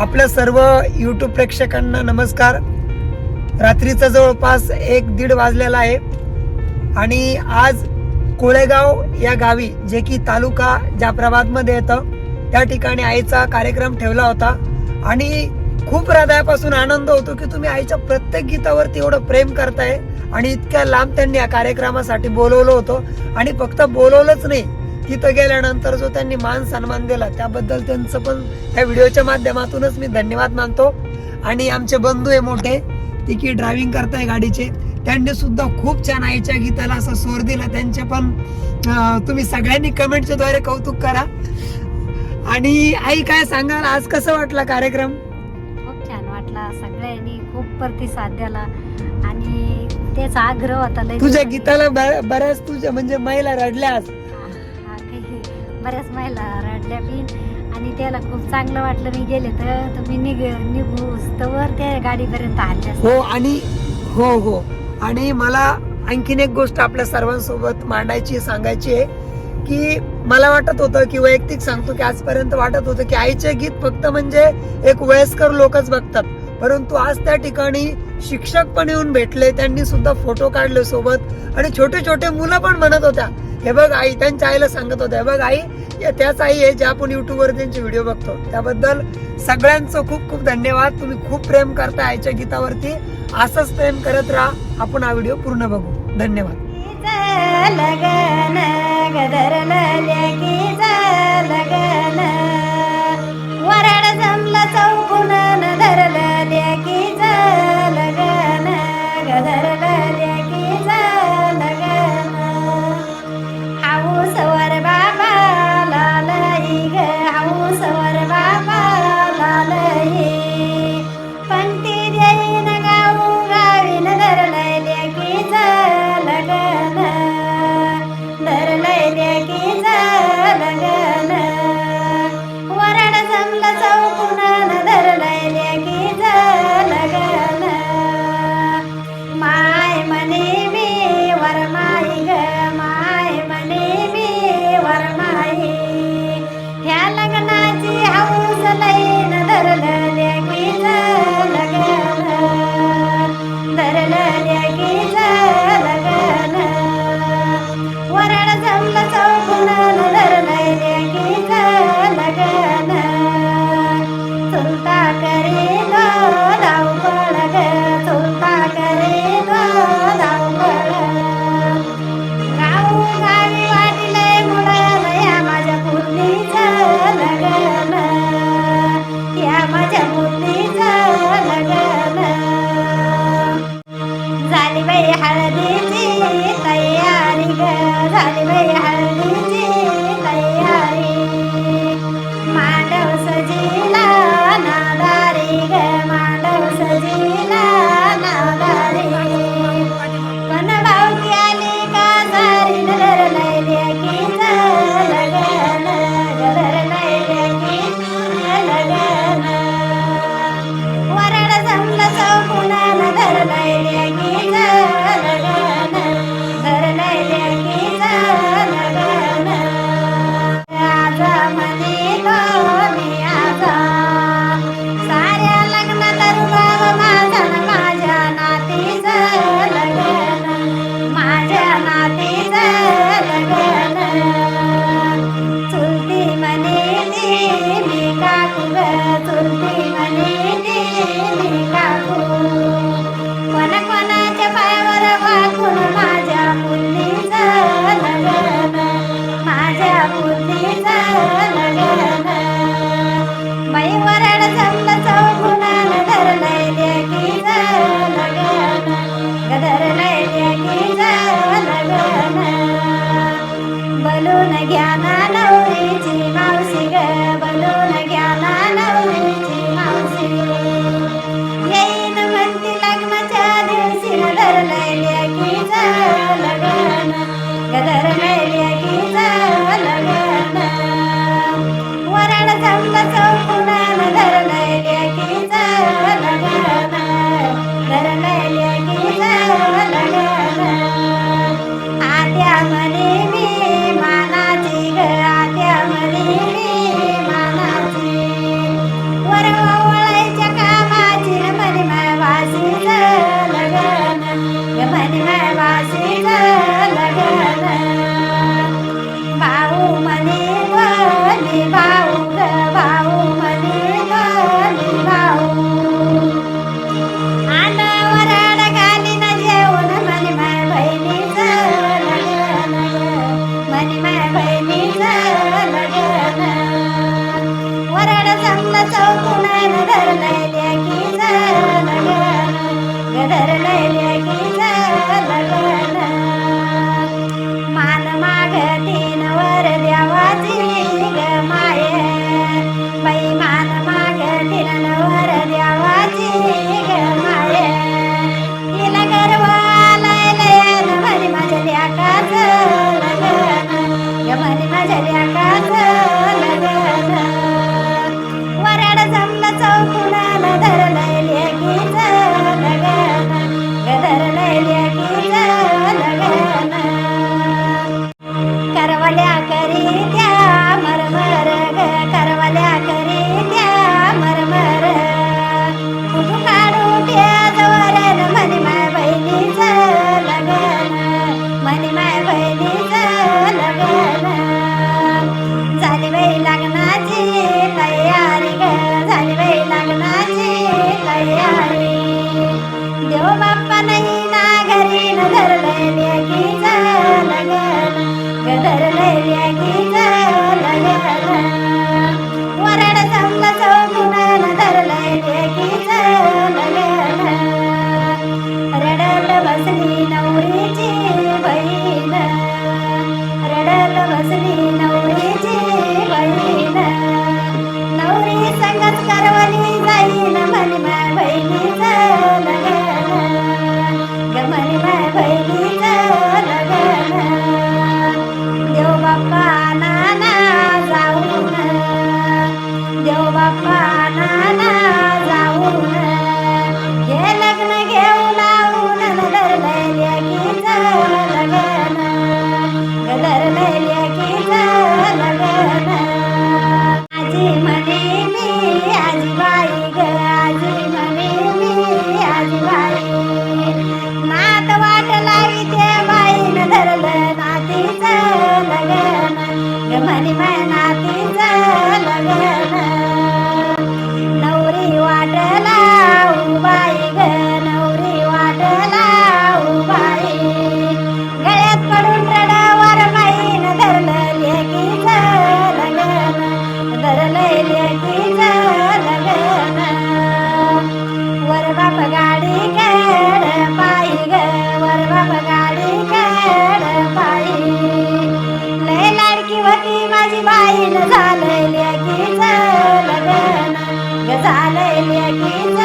आपल्या सर्व यूट्यूब प्रेक्षकांना नमस्कार. रात्रीचा जवळपास एक दीड वाजलेला आहे. आणि आज कोळेगाव या गावी जे की तालुका जाफराबादमध्ये येतं त्या ठिकाणी आईचा कार्यक्रम ठेवला होता. आणि खूप हृदयापासून आनंद होतो की तुम्ही आईच्या प्रत्येक गीतावरती एवढं प्रेम करताय. आणि इतक्या लांब त्यांनी या कार्यक्रमासाठी बोलवलं होतं. आणि फक्त बोलवलंच नाही तिथं गेल्यानंतर जो त्यांनी मान सन्मान दिला त्याबद्दल त्यांचं पण त्या व्हिडिओच्या माध्यमातूनच मी धन्यवाद मानतो. आणि आमचे बंधू आहे मोठे ते की ड्रायव्हिंग करताय गाडीचे त्यांनी सुद्धा खूप छान आईच्या गीताला असा स्वर दिला. त्यांचे पण तुम्ही सगळ्यांनी कमेंटच्या द्वारे कौतुक करा. आणि आई काय सांगाल? आज कसं वाटला कार्यक्रम? सगळ्यांनी खूप प्रतिसाद दिला. आणि त्याचा आग्रह होता लय तुझ्या. गीताला ब- बऱ्याच तुझ्या म्हणजे महिला रडल्या. आज हा, काही बऱ्याच महिला रडल्या बिन आणि त्याला खूप चांगलं वाटलं. मी गेले तर तुम्ही निघ निघू. तवर त्या गाडीपर्यंत आल्या हो आणि हो हो. आणि मला आणखीन एक गोष्ट आपल्या सर्वांसोबत मांडायची सांगायची आहे की मला वाटत होतं की वैयक्तिक सांगतो की आजपर्यंत वाटत होतं की आईचे गीत फक्त म्हणजे एक वयस्कर लोकच बघतात. परंतु आज त्या ठिकाणी शिक्षक पण येऊन भेटले त्यांनी सुद्धा फोटो काढले सोबत आणि छोटे छोटे मुलं पण म्हणत होत्या हे बघ आई त्यांच्या आईला सांगत होत्या हे बघ आई त्याच आई आहे ज्या आपण युट्यूबवर त्यांचे व्हिडिओ बघतो. त्याबद्दल सगळ्यांचं खूप खूप धन्यवाद. तुम्ही खूप प्रेम करता आईच्या गीतावरती. असंच प्रेम करत राहा. आपण हा व्हिडिओ पूर्ण बघू. धन्यवाद. लगन गदर लगन. चौकुणान धरलय की झालं गधरलय की जमलं चौकुणाला धर हो बाप्पा नाही ना घरी न धरलंय व्याकीचा लगन ग धरलंय व्याकीचा लगन वरड संपलं चौकून न धरलंय बसली नवरीची बहीण. Yeah. बाप गाडी खेळ पायी ग वर बाप गाडी खेळ पायी लय लाडकी होती माझी बाईन झालंय लेकीचं लग्न झालंय लेकीचं